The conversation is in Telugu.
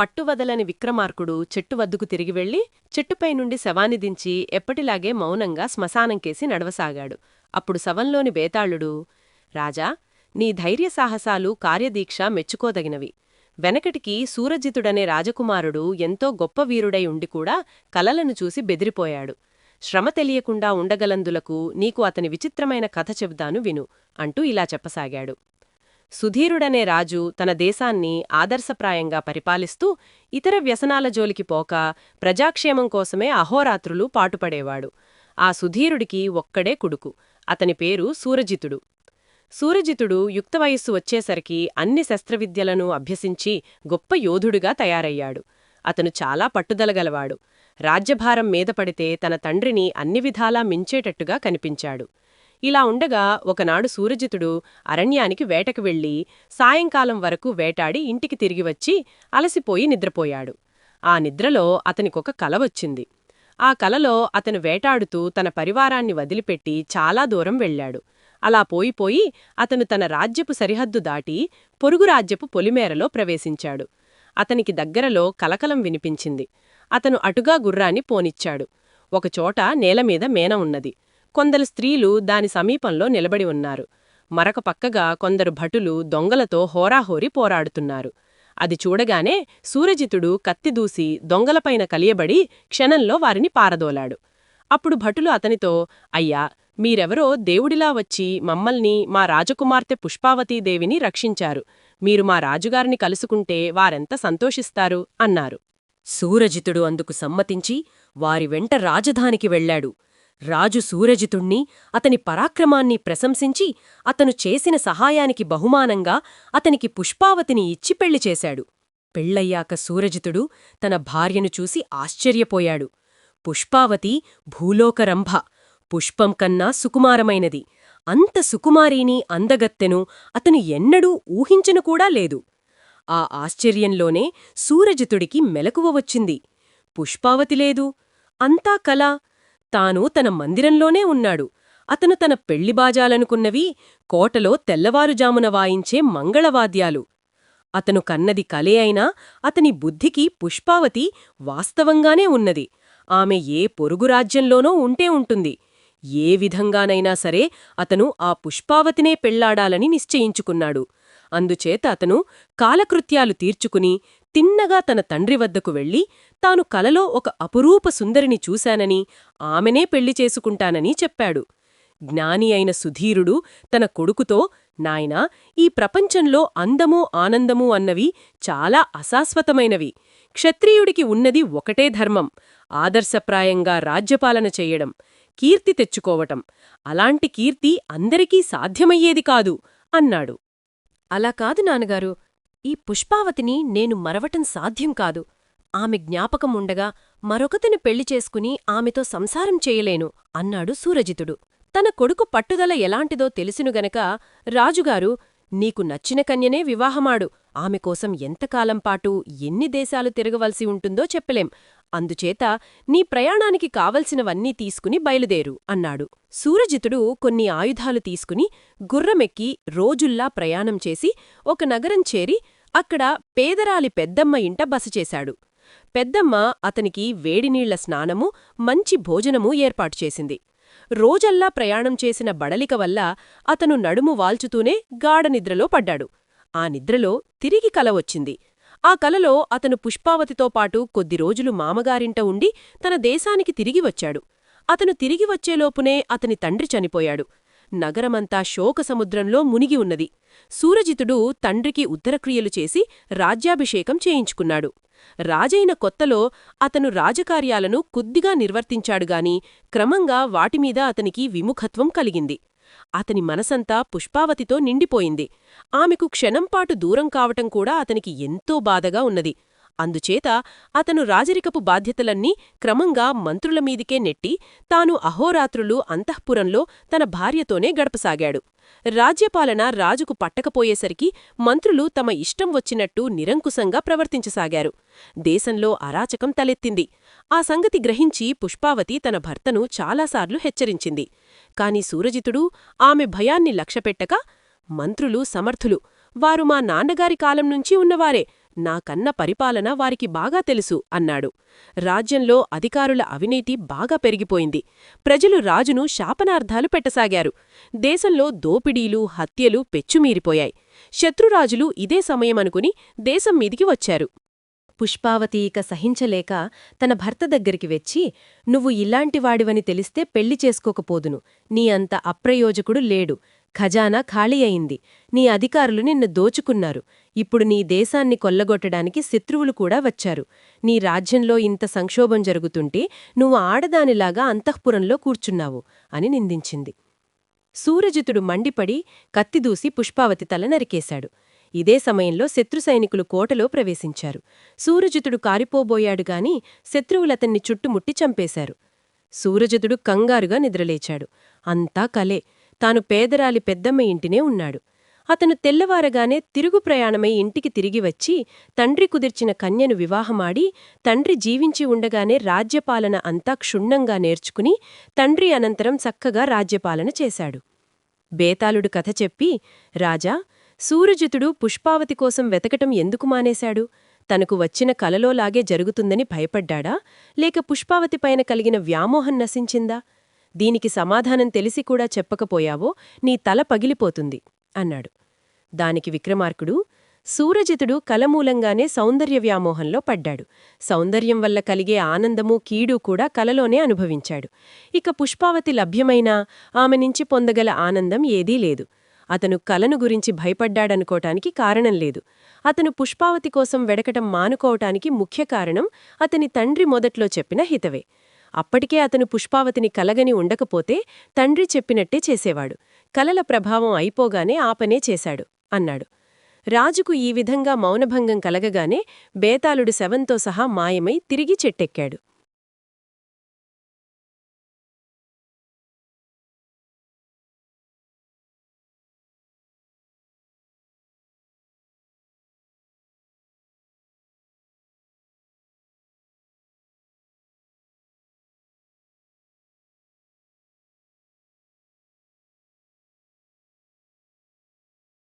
పట్టువదలని విక్రమార్కుడు చెట్టు వద్దకు తిరిగి వెళ్ళి చెట్టుపై నుండి శవాన్ని దించి ఎప్పటిలాగే మౌనంగా శ్మశానంకేసి నడవసాగాడు. అప్పుడు శవంలోని బేతాళుడు రాజా నీ ధైర్య సాహసాలు కార్యదీక్ష మెచ్చుకోదగినవి. వెనకటికి సూరజితుడనే రాజకుమారుడు ఎంతో గొప్ప వీరుడై ఉండి కూడా కలలను చూసి బెదిరిపోయాడు. శ్రమ తెలియకుండా ఉండగలందులకు నీకు అతని విచిత్రమైన కథ చెబుతాను విను అంటూ ఇలా చెప్పసాగాడు. సుధీరుడనే రాజు తన దేశాన్ని ఆదర్శప్రాయంగా పరిపాలిస్తూ ఇతర వ్యసనాల జోలికి పోక ప్రజాక్షేమం కోసమే అహోరాత్రులు పాటుపడేవాడు. ఆ సుధీరుడికి ఒక్కడే కొడుకు. అతని పేరు సూరజితుడు. సూరజితుడు యుక్త వయస్సు వచ్చేసరికి అన్ని శస్త్రవిద్యలను అభ్యసించి గొప్ప యోధుడుగా తయారయ్యాడు. అతను చాలా పట్టుదలగలవాడు రాజ్యభారం మీద పడితే తన తండ్రిని అన్ని విధాలా మించేటట్టుగా కనిపించాడు. ఇలా ఉండగా ఒకనాడు సూరజితుడు అరణ్యానికి వేటకు వెళ్ళి సాయంకాలం వరకు వేటాడి ఇంటికి తిరిగి వచ్చి అలసిపోయి నిద్రపోయాడు. ఆ నిద్రలో అతనికొక కల వచ్చింది. ఆ కలలో అతను వేటాడుతూ తన పరివారాన్ని వదిలిపెట్టి చాలా దూరం వెళ్ళాడు. అలా పోయిపోయి అతను తన రాజ్యపు సరిహద్దు దాటి పొరుగు రాజ్యపు పొలిమేరలో ప్రవేశించాడు. అతనికి దగ్గరలో కలకలం వినిపించింది. అతను అటుగా గుర్రాన్ని పోనిచ్చాడు. ఒకచోట నేలమీద మేన ఉన్నది. కొందరు స్త్రీలు దాని సమీపంలో నిలబడి ఉన్నారు. మరొక పక్కగా కొందరు భటులు దొంగలతో హోరాహోరి పోరాడుతున్నారు. అది చూడగానే సూరజితుడు కత్తిదూసి దొంగలపైన కలియబడి క్షణంలో వారిని పారదోలాడు. అప్పుడు భటులు అతనితో అయ్యా మీరెవరో దేవుడిలా వచ్చి మమ్మల్ని మా రాజకుమార్తె పుష్పావతీదేవిని రక్షించారు. మీరు మా రాజుగారిని కలుసుకుంటే వారెంత సంతోషిస్తారు అన్నారు. సూరజితుడు అందుకు సమ్మతించి వారి వెంట రాజధానికి వెళ్ళాడు రాజు సూరజితుణ్ణి అతని పరాక్రమాన్ని ప్రశంసించి అతను చేసిన సహాయానికి బహుమానంగా అతనికి పుష్పావతిని ఇచ్చి పెళ్ళి చేశాడు. పెళ్ళయ్యాక సూరజితుడు తన భార్యను చూసి ఆశ్చర్యపోయాడు. పుష్పావతి భూలోకరంభ పుష్పం కన్నా సుకుమారమైనది. అంత సుకుమారీని అందగత్తెను అతను ఎన్నడూ ఊహించను కూడా లేదు. ఆ ఆశ్చర్యంలోనే సూరజితుడికి మెలకువ వచ్చింది. పుష్పావతి లేదు. అంతా కల తాను తన మందిరంలోనే ఉన్నాడు. అతను తన పెళ్ళిబాజాలనుకున్నవి కోటలో తెల్లవారుజామున వాయించే మంగళవాద్యాలు. అతను కన్నది కలే అయినా అతని బుద్ధికి పుష్పావతి వాస్తవంగానే ఉన్నది. ఆమె ఏ పొరుగు రాజ్యంలోనో ఉంటే ఉంటుంది. ఏ విధంగానైనా సరే అతను ఆ పుష్పావతినే పెళ్ళాడాలని నిశ్చయించుకున్నాడు. అందుచేత అతను కాలకృత్యాలు తీర్చుకుని తిన్నగా తన తండ్రి వద్దకు వెళ్ళి తాను కలలో ఒక అపురూప సుందరిని చూశానని ఆమెనే పెళ్ళి చేసుకుంటానని చెప్పాడు. జ్ఞాని అయిన సుధీరుడు తన కొడుకుతో నాయనా ఈ ప్రపంచంలో అందమూ ఆనందమూ అన్నవి చాలా అశాశ్వతమైనవి. క్షత్రియుడికి ఉన్నది ఒకటే ధర్మం ఆదర్శప్రాయంగా రాజ్యపాలన చెయ్యడం కీర్తి తెచ్చుకోవటం. అలాంటి కీర్తి అందరికీ సాధ్యమయ్యేది కాదు అన్నాడు. అలా కాదు నాన్నగారు. ఈ పుష్పావతిని నేను మరవటం సాధ్యం కాదు. ఆమె జ్ఞాపకం ఉండగా మరొకతిని పెళ్ళి చేసుకుని ఆమెతో సంసారం చేయలేను అన్నాడు సూరజితుడు. తన కొడుకు పట్టుదల ఎలాంటిదో తెలిసినుగనక రాజుగారు నీకు నచ్చిన కన్యనే వివాహమాడు. ఆమె కోసం ఎంతకాలంపాటు ఎన్ని దేశాలు తిరగవలసి ఉంటుందో చెప్పలేం. అందుచేత నీ ప్రయాణానికి కావలసినవన్నీ తీసుకుని బయలుదేరు అన్నాడు. సూరజితుడు కొన్ని ఆయుధాలు తీసుకుని గుర్రమెక్కి రోజుల్లా ప్రయాణం చేసి ఒక నగరం చేరి అక్కడ పేదరాలి పెద్దమ్మ ఇంట బసచేశాడు పెద్దమ్మ అతనికి వేడినీళ్ళ స్నానము మంచి భోజనమూ ఏర్పాటు చేసింది. రోజల్లా ప్రయాణం చేసిన బడలిక వల్ల అతను నడుము వాల్చుతూనే గాఢనిద్రలో పడ్డాడు. ఆ నిద్రలో తిరిగి కల వచ్చింది. ఆ కలలో అతను పుష్పావతితో పాటు కొద్ది రోజులు మామగారింట ఉండి తన దేశానికి తిరిగి వచ్చాడు. అతను తిరిగి వచ్చేలోపునే అతని తండ్రి చనిపోయాడు. నగరమంతా శోకసముద్రంలో మునిగి ఉన్నది. సూరజితుడు తండ్రికి ఉత్తరక్రియలు చేసి రాజ్యాభిషేకం చేయించుకున్నాడు. రాజైన కొత్తలో అతను రాజకార్యాలను కొద్దిగా నిర్వర్తించాడుగాని క్రమంగా వాటిమీద అతనికి విముఖత్వం కలిగింది. అతని మనసంతా పుష్పావతితో నిండిపోయింది. ఆమెకు క్షణంపాటు దూరం కావటం కూడా అతనికి ఎంతో బాధగా ఉన్నది. అందుచేత అతను రాజరికపు బాధ్యతలన్నీ క్రమంగా మంత్రులమీదికే నెట్టి తాను అహోరాత్రులు అంతఃపురంలో తన భార్యతోనే గడపసాగాడు. రాజ్యపాలన రాజుకు పట్టకపోయేసరికి మంత్రులు తమ ఇష్టం వచ్చినట్టు నిరంకుశంగా ప్రవర్తించసాగారు. దేశంలో అరాచకం తలెత్తింది. ఆ సంగతి గ్రహించి పుష్పావతి తన భర్తను చాలాసార్లు హెచ్చరించింది. కాని సూరజితుడు ఆమె భయాన్ని లక్ష్యపెట్టక మంత్రులు సమర్థులు వారు మా నాన్నగారి కాలం నుంచి ఉన్నవారే నాకన్న పరిపాలన వారికి బాగా తెలుసు అన్నాడు. రాజ్యంలో అధికారుల అవినీతి బాగా పెరిగిపోయింది. ప్రజలు రాజును శాపనార్థాలు పెట్టసాగారు. దేశంలో దోపిడీలు హత్యలు పెచ్చుమీరిపోయాయి. శత్రురాజులు ఇదే సమయమనుకుని దేశం మీదికి వచ్చారు. పుష్పావతి ఇక సహించలేక తన భర్త దగ్గరికి వచ్చి నువ్వు ఇలాంటివాడివని తెలిస్తే పెళ్ళి చేసుకోకపోదును. నీ అంత అప్రయోజకుడు లేడు. ఖజానా ఖాళీ అయింది. నీ అధికారులు నిన్ను దోచుకున్నారు. ఇప్పుడు నీ దేశాన్ని కొల్లగొట్టడానికి శత్రువులు కూడా వచ్చారు. నీ రాజ్యంలో ఇంత సంక్షోభం జరుగుతుంటే నువ్వు ఆడదానిలాగా అంతఃపురంలో కూర్చున్నావు అని నిందించింది. సూరజితుడు మండిపడి కత్తిదూసి పుష్పావతి తల నరికేశాడు. ఇదే సమయంలో శత్రు సైనికులు కోటలో ప్రవేశించారు. సూరజితుడు కారిపోబోయాడు గాని శత్రువులతన్ని చుట్టుముట్టి చంపేశారు. సూరజితుడు కంగారుగా నిద్రలేచాడు. అంతా కలే. తాను పేదరాలి పెద్దమ్మ ఇంటినే ఉన్నాడు. అతను తెల్లవారగానే తిరుగు ప్రయాణమై ఇంటికి తిరిగి వచ్చి తండ్రి కుదిర్చిన కన్యను వివాహమాడి తండ్రి జీవించి ఉండగానే రాజ్యపాలన అంతా క్షుణ్ణంగా నేర్చుకుని తండ్రి అనంతరం చక్కగా రాజ్యపాలన చేశాడు. బేతాళుడు కథ చెప్పి రాజా సూరజితుడు పుష్పావతి కోసం వెతకటం ఎందుకు మానేశాడు? తనకు వచ్చిన కలలోలాగే జరుగుతుందని భయపడ్డాడా? లేక పుష్పావతిపైన కలిగిన వ్యామోహం నశించిందా? దీనికి సమాధానం తెలిసి కూడా చెప్పకపోయావో నీ తల పగిలిపోతుంది అన్నాడు. దానికి విక్రమార్కుడు సూరజితుడు కలమూలంగానే సౌందర్య వ్యామోహంలో పడ్డాడు. సౌందర్యం వల్ల కలిగే ఆనందమూ కీడు కూడా కలలోనే అనుభవించాడు. ఇక పుష్పావతి లభ్యమైనా? ఆమె నుంచి పొందగల ఆనందం ఏదీ లేదు. అతను కలను గురించి భయపడ్డాడనుకోటానికి కారణం లేదు. అతను పుష్పావతి కోసం వెడకటం మానుకోవటానికి ముఖ్య కారణం అతని తండ్రి మొదట్లో చెప్పిన హితవే. అప్పటికే అతను పుష్పావతిని కలగని ఉండకపోతే తండ్రి చెప్పినట్టే చేసేవాడు. కలల ప్రభావం అయిపోగానే ఆపనే చేశాడు అన్నాడు. రాజుకు ఈ విధంగా మౌనభంగం కలగగానే బేతాళుడు శవంతో సహా మాయమై తిరిగి చెట్టెక్కాడు.